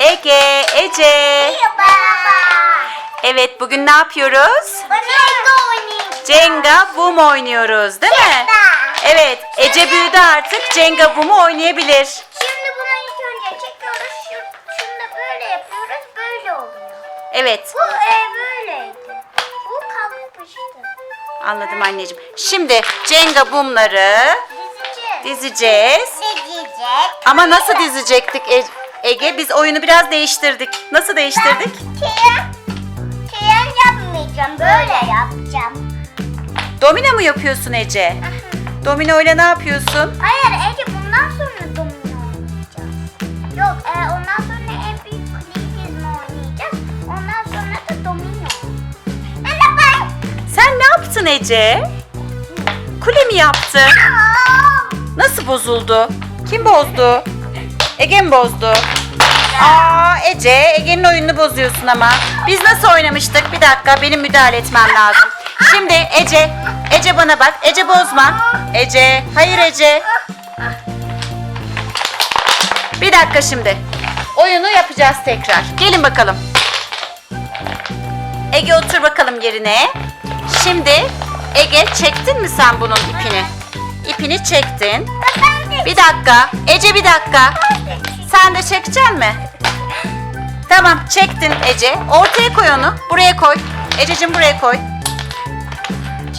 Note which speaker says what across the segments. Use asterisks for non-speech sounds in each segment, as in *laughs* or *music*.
Speaker 1: Ege, Ece.
Speaker 2: Merhaba.
Speaker 1: Evet bugün ne yapıyoruz?
Speaker 2: Jenga oynayacağız.
Speaker 1: Jenga Boom oynuyoruz değil mi? Evet Ece büyüdü artık Jenga Boom'u oynayabilir.
Speaker 2: Şimdi bunu ilk önce çekiyoruz. Şu, şunu da böyle yapıyoruz. Böyle oluyor.
Speaker 1: Evet
Speaker 2: Bu e, böyleydi. Bu kalkmıştı.
Speaker 1: anladım anneciğim. Şimdi Jenga Boom'ları
Speaker 2: Dizeceğiz.
Speaker 1: dizeceğiz.
Speaker 2: Dizecek.
Speaker 1: Ama nasıl dizecektik E- Ege? Biz oyunu biraz değiştirdik. Nasıl değiştirdik?
Speaker 2: Tren, tren yapmayacağım. Böyle yapacağım.
Speaker 1: Domino mu yapıyorsun Ece? Domino ile ne yapıyorsun?
Speaker 2: Hayır Ece bundan sonra domino oynayacağız. Yok e, ondan sonra en büyük dizme oynayacağız. Ondan sonra da domino. Merhaba.
Speaker 1: Sen ne yaptın Ece? Kule mi yaptın? Nasıl bozuldu? Kim bozdu? Ege mi bozdu? Aa Ece, Ege'nin oyununu bozuyorsun ama. Biz nasıl oynamıştık? Bir dakika, benim müdahale etmem lazım. Şimdi Ece, Ece bana bak. Ece bozma. Ece, hayır Ece. Bir dakika şimdi. Oyunu yapacağız tekrar. Gelin bakalım. Ege otur bakalım yerine. Şimdi Ege çektin mi sen bunun ipini? İpini çektin. Bir dakika. Ece bir dakika. Sen de çekecek mi? Tamam çektin Ece. Ortaya koy onu. Buraya koy. Ececiğim buraya koy.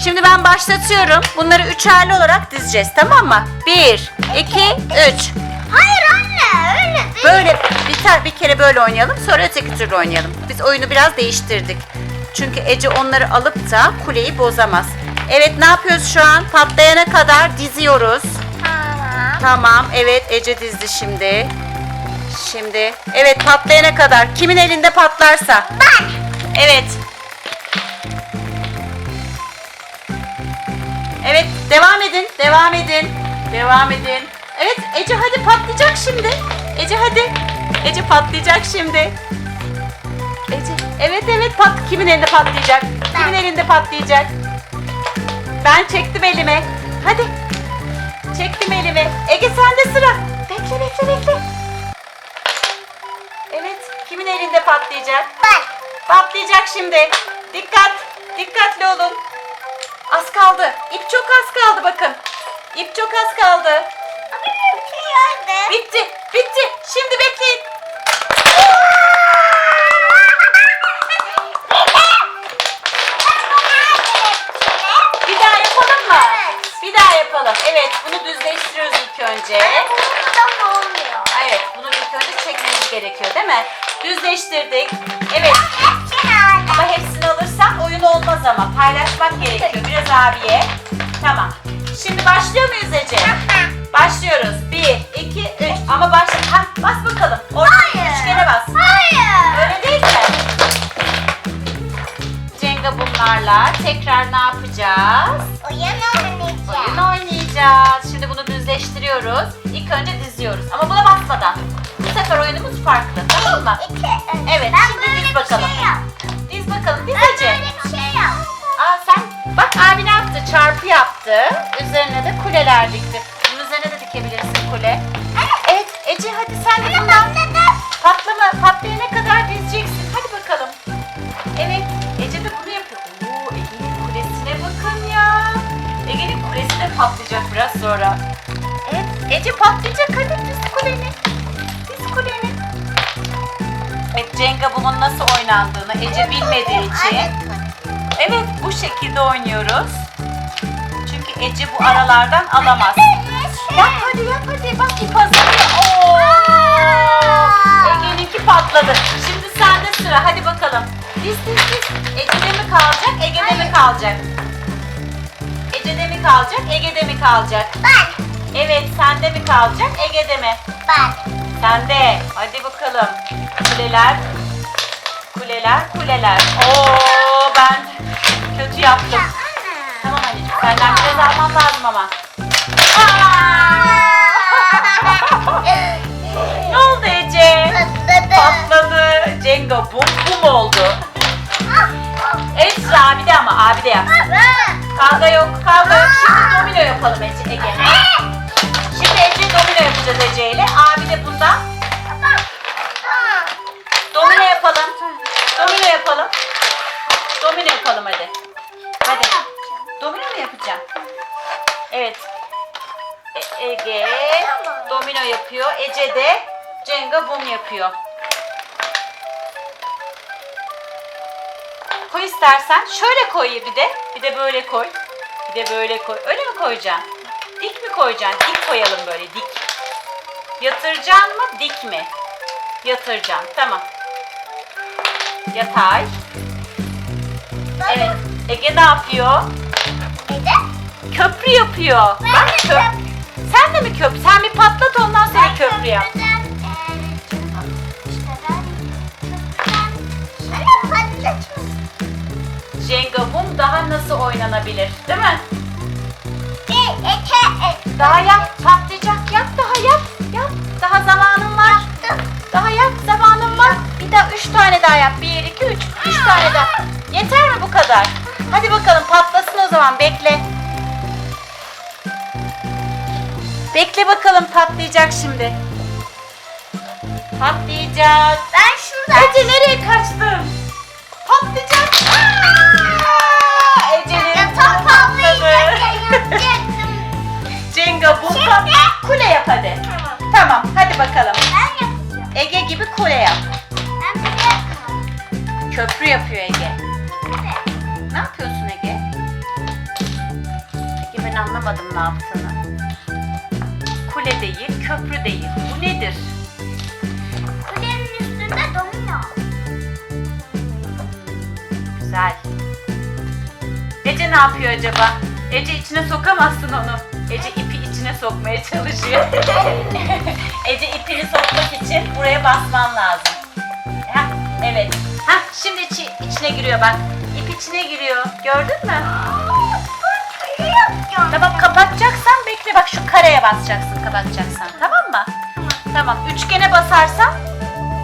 Speaker 1: Şimdi ben başlatıyorum. Bunları üçerli olarak dizeceğiz tamam mı? Bir, iki, üç.
Speaker 2: Hayır anne öyle değil.
Speaker 1: Böyle bir, ter, bir kere böyle oynayalım sonra öteki türlü oynayalım. Biz oyunu biraz değiştirdik. Çünkü Ece onları alıp da kuleyi bozamaz. Evet ne yapıyoruz şu an? Patlayana kadar diziyoruz.
Speaker 2: Tamam.
Speaker 1: Evet Ece dizdi şimdi. Şimdi evet patlayana kadar kimin elinde patlarsa.
Speaker 2: Ben.
Speaker 1: Evet. Evet devam edin devam edin. Devam edin. Evet Ece hadi patlayacak şimdi. Ece hadi. Ece patlayacak şimdi. Ece evet evet pat kimin elinde patlayacak? Kimin elinde patlayacak? Ben çektim elime. Hadi. Çektim elimi. Ege sende sıra. Bekle bekle bekle. Evet kimin elinde patlayacak?
Speaker 2: Ben.
Speaker 1: Patlayacak şimdi. Dikkat. Dikkatli olun. Az kaldı. İp çok az kaldı bakın. İp çok az kaldı.
Speaker 2: Şey.
Speaker 1: Bitti. Bitti. Şimdi bekleyin. Mi? Düzleştirdik. Evet. Ama hepsini alırsan oyun olmaz ama. Paylaşmak gerekiyor. Biraz abiye. Tamam. Şimdi başlıyor muyuz Ece? Başlıyoruz. 1, 2, 3. Ama başla. Ha, bas bakalım. Orada
Speaker 2: Hayır.
Speaker 1: üç kere bas.
Speaker 2: Hayır.
Speaker 1: Öyle değil mi? Jenga bunlarla tekrar ne yapacağız?
Speaker 2: Oyun
Speaker 1: Oyun
Speaker 2: oynayacağım.
Speaker 1: oynayacağız. Şimdi bunu düzleştiriyoruz. İlk önce diziyoruz. Ama buna basmadan. Bu sefer oyunumuz farklı. Tamam mı?
Speaker 2: İki, üç.
Speaker 1: Evet,
Speaker 2: Ben
Speaker 1: şimdi
Speaker 2: böyle
Speaker 1: diz
Speaker 2: bir
Speaker 1: bakalım.
Speaker 2: şey yaptım.
Speaker 1: Diz bakalım. Diz
Speaker 2: Ben
Speaker 1: Ece.
Speaker 2: böyle bir şey yaptım.
Speaker 1: Aa sen bak abi ne yaptı? Çarpı yaptı. Üzerine de kuleler dikti. Bunun üzerine de dikebilirsin kule. Evet Ece hadi sen de bundan patlama patlayana kadar dizeceksin. Hadi bakalım. Evet Ece de bunu yapıyor. Oo Ege'nin kulesine bakın ya. Ege'nin kulesi de patlayacak biraz sonra. Evet Ece patlayacak Jenga bunun nasıl oynandığını Ece bilmediği için. Evet bu şekilde oynuyoruz. Çünkü Ece bu aralardan alamaz. Yap hadi yap hadi bak ip hazırlıyor. Ege'ninki patladı. Şimdi sende sıra hadi bakalım. Diz diz diz. Ece'de mi kalacak Ege'de mi kalacak? Ece'de mi kalacak Ege'de mi kalacak?
Speaker 2: Ben.
Speaker 1: Evet sende mi kalacak Ege'de mi?
Speaker 2: Ben.
Speaker 1: Sende. Hadi bakalım. Kuleler. Kuleler, kuleler. Oo ben kötü yaptım. Tamam anneciğim senden biraz almam lazım ama. *laughs* Ne oldu Ece? Patladı. Cenga bum bum oldu. Evet sıra abi de ama abi de yap. Kavga yok, kavga yok. Şimdi domino yapalım Ece Ege. Şimdi Ece domino yapacağız Ece ile. Abi de bundan Domino yapalım. Domino yapalım hadi.
Speaker 2: Hadi.
Speaker 1: Domino mu yapacağım? Evet. E Ege domino yapıyor. Ece de Cenga bum yapıyor. Koy istersen. Şöyle koy bir de. Bir de böyle koy. Bir de böyle koy. Öyle mi koyacaksın? Dik mi koyacaksın? Dik koyalım böyle dik. Yatıracaksın mı? Dik mi? Yatıracaksın. Tamam. Yatay. Evet. Ege ne yapıyor?
Speaker 2: Ede?
Speaker 1: Köprü yapıyor.
Speaker 2: Ben
Speaker 1: Bak
Speaker 2: de
Speaker 1: köp-
Speaker 2: köprü.
Speaker 1: Sen de mi köprü? Sen bir patlat ondan sonra
Speaker 2: Ben
Speaker 1: köprü yap.
Speaker 2: köprüden, işte ben köprüden şöyle patlatma.
Speaker 1: Jenga mum daha nasıl oynanabilir? Değil mi?
Speaker 2: Bir, iki, üç.
Speaker 1: Daha yap. Patlayacak. Yap daha yap. Kadar? Hadi bakalım patlasın o zaman. Bekle. Bekle bakalım patlayacak şimdi. Patlayacak.
Speaker 2: Ben şurada.
Speaker 1: Ece nereye kaçtın? Patlayacak. Ece'nin
Speaker 2: Ya tam
Speaker 1: patladı. *laughs* Cenga bulsan kule yap hadi.
Speaker 2: Tamam.
Speaker 1: Tamam hadi bakalım.
Speaker 2: Ben yapacağım.
Speaker 1: Ege gibi kule yap.
Speaker 2: Ben bir yapmam.
Speaker 1: Köprü yapıyor Ege. Anlamadım ne yaptığını. Kule değil, köprü değil. Bu nedir?
Speaker 2: Kulenin üstünde domino.
Speaker 1: Güzel. Ece ne yapıyor acaba? Ece içine sokamazsın onu. Ece ipi içine sokmaya çalışıyor. *laughs* Ece ipini sokmak için buraya basman lazım. Heh, evet. Heh, şimdi içi, içine giriyor bak. İp içine giriyor. Gördün mü?
Speaker 2: Yapacağım.
Speaker 1: Tamam kapatacaksan bekle bak şu kareye basacaksın kapatacaksan tamam mı? Tamam üçgene basarsan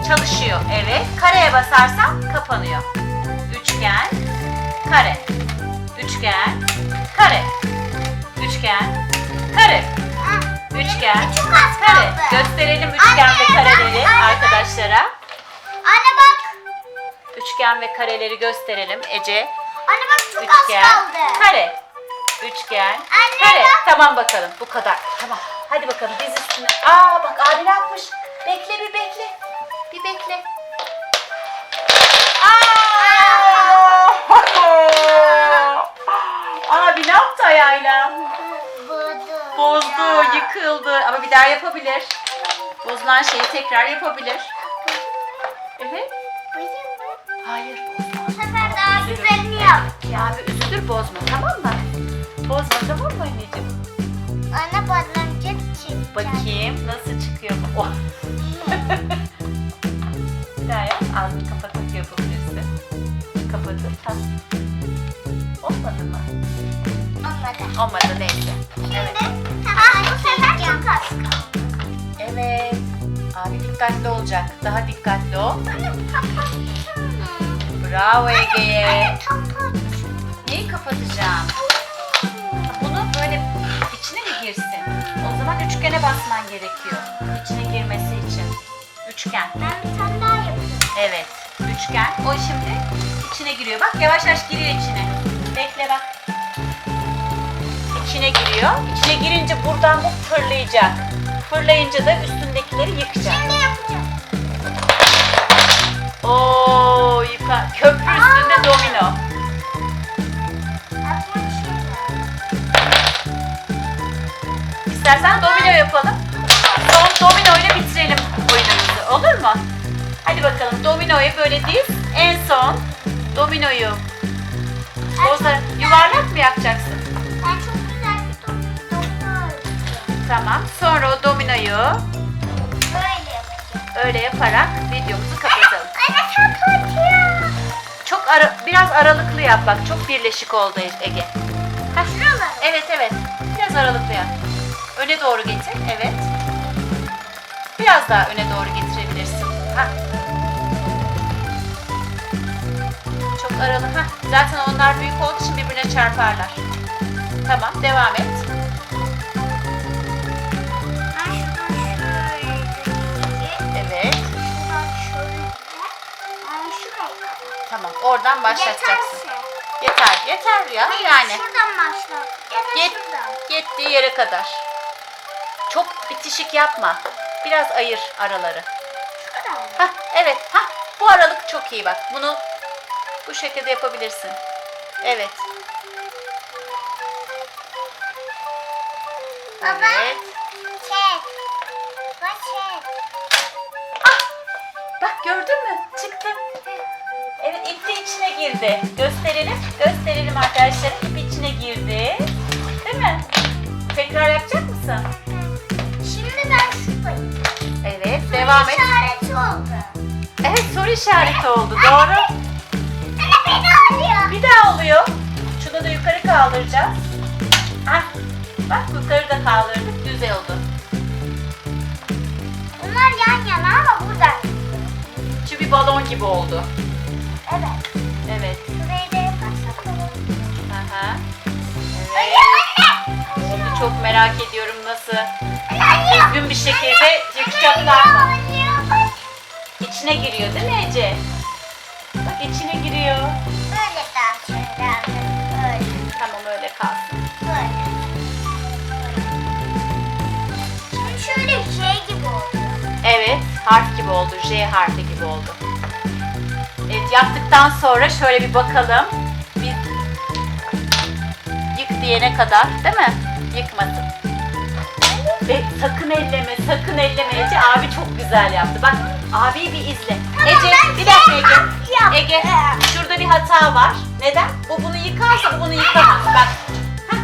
Speaker 1: çalışıyor evet. Kareye basarsan kapanıyor. Üçgen, kare. Üçgen, kare. Üçgen, kare. Üçgen, kare. Gösterelim üçgen ve kareleri arkadaşlara.
Speaker 2: Anne bak.
Speaker 1: Üçgen ve kareleri gösterelim Ece.
Speaker 2: Anne bak çok
Speaker 1: Üçgen,
Speaker 2: az kaldı.
Speaker 1: kare. Üçgen,
Speaker 2: Anne
Speaker 1: kare. Tamam bakalım bu kadar. Tamam. Hadi bakalım diz üstüne. Aa bak abi ne yapmış? Bekle bir bekle. Bir bekle. Aa! *laughs* Abi ne yaptı ayağıyla?
Speaker 2: Budu.
Speaker 1: Bozdu, yıkıldı. Ama bir daha yapabilir. Bozulan şeyi tekrar yapabilir. Evet. Hayır bozma.
Speaker 2: Bu sefer daha güzelini yap.
Speaker 1: Ya abi üzülür bozma tamam mı?
Speaker 2: Baloncuk çıktı.
Speaker 1: Bakayım nasıl çıkıyor bu. Oh. *laughs* bir daha yap. Ağzını kapatıp yapabilirsin. Kapatıp. Ha. Olmadı mı?
Speaker 2: Olmadı.
Speaker 1: Olmadı neyse. Evet.
Speaker 2: Şimdi tamam bu sefer çok az kaldı.
Speaker 1: Evet. Abi dikkatli olacak. Daha dikkatli ol.
Speaker 2: Anne kapatsana.
Speaker 1: Bravo.
Speaker 2: Anne kapat.
Speaker 1: Neyi kapatacağım? Üçgene basman gerekiyor. İçine girmesi için. Üçgen.
Speaker 2: Ben bir tane daha yapıyorum.
Speaker 1: Evet. Üçgen. O şimdi içine giriyor. Bak yavaş yavaş giriyor içine. Bekle bak. İçine giriyor. İçine girince buradan bu fırlayacak. Fırlayınca da üstündekileri yıkacak.
Speaker 2: Şimdi yapacağım.
Speaker 1: Oo yıka. Köprü İstersen domino yapalım. Son domino ile bitirelim oyunumuzu. Olur mu? Hadi bakalım dominoyu böyle diz. En son dominoyu bozar. Yuvarlak mı yapacaksın?
Speaker 2: Ben çok güzel bir dom- domino.
Speaker 1: Tamam. Sonra o dominoyu
Speaker 2: Böyle yapacağım.
Speaker 1: öyle yaparak videomuzu kapatalım.
Speaker 2: Anne.
Speaker 1: Çok ara, biraz aralıklı yap bak. Çok birleşik oldu Ege. Heh.
Speaker 2: Şuralar.
Speaker 1: Evet evet. Biraz aralıklı yap. Öne doğru getir. Evet. Biraz daha öne doğru getirebilirsin. Ha. Çok aralı. Ha. Zaten onlar büyük olduğu için birbirine çarparlar. Tamam devam et. Evet. Tamam oradan başlatacaksın.
Speaker 2: Yeterse.
Speaker 1: Yeter. Yeter ya
Speaker 2: Hayır,
Speaker 1: yani.
Speaker 2: şuradan başla. Ya da
Speaker 1: Yet,
Speaker 2: şuradan.
Speaker 1: yettiği yere kadar. Bitişik yapma. Biraz ayır araları.
Speaker 2: Şu kadar mı?
Speaker 1: Hah evet. Hah bu aralık çok iyi bak. Bunu bu şekilde yapabilirsin. Evet.
Speaker 2: Baba.
Speaker 1: Evet.
Speaker 2: Çek.
Speaker 1: Ah! Bak gördün mü? Çıktı. Evet ip de içine girdi. Gösterelim. Gösterelim arkadaşlar. İp içine girdi. Değil mi? Tekrar yapacak mısın? Devam et.
Speaker 2: İşareti oldu.
Speaker 1: Evet soru işareti oldu. Doğru.
Speaker 2: Anne beni alıyor.
Speaker 1: Bir daha oluyor. Şunu da yukarı kaldıracağız. Hah. Bak yukarı da kaldırdık. Düz oldu.
Speaker 2: Bunlar yan yana ama buradan.
Speaker 1: Şu bir balon gibi oldu.
Speaker 2: Evet.
Speaker 1: Evet.
Speaker 2: Şurayı da yaparsak olur.
Speaker 1: Aha.
Speaker 2: Anne
Speaker 1: Evet.
Speaker 2: anne.
Speaker 1: Şimdi çok merak ediyorum nasıl
Speaker 2: Anne.
Speaker 1: Düzgün bir şekilde yakacaklar? İçine giriyor değil mi Ece? Bak içine giriyor.
Speaker 2: Böyle şöyle. Böyle.
Speaker 1: Tamam öyle kalsın.
Speaker 2: Böyle. Şimdi şöyle J gibi oldu.
Speaker 1: Evet harf gibi oldu. J harfi gibi oldu. Evet yaptıktan sonra şöyle bir bakalım. Bir yık diyene kadar değil mi? Yıkmasın. Ve sakın elleme, sakın elleme Ece. Abi çok güzel yaptı. Bak abi bir izle. Ece
Speaker 2: ben
Speaker 1: bir dakika Ege.
Speaker 2: yaptım.
Speaker 1: Ege şurada bir hata var. Neden? Bu bunu yıkarsa bu bunu yıkamaz. Bak. Hah,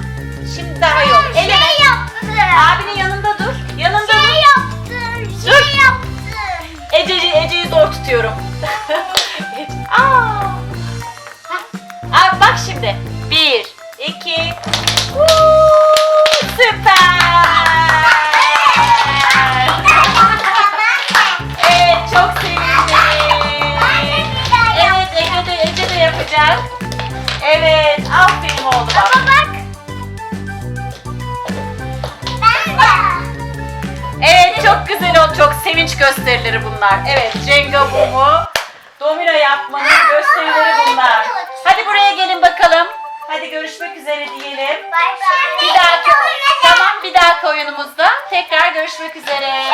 Speaker 1: Şimdi daha oldu. Eleme.
Speaker 2: Şey yaptım.
Speaker 1: Abinin yanında dur. Yanında dur.
Speaker 2: Şey yaptım.
Speaker 1: Dur.
Speaker 2: Şey yaptım.
Speaker 1: Ece'yi Ece'yi zor tutuyorum. Güzel oldu. Çok sevinç gösterileri bunlar. Evet Jenga bumu, domino yapmanın gösterileri bunlar. Hadi buraya gelin bakalım. Hadi görüşmek üzere diyelim. Bir dahaki tamam bir dahaki oyunumuzda tekrar görüşmek üzere.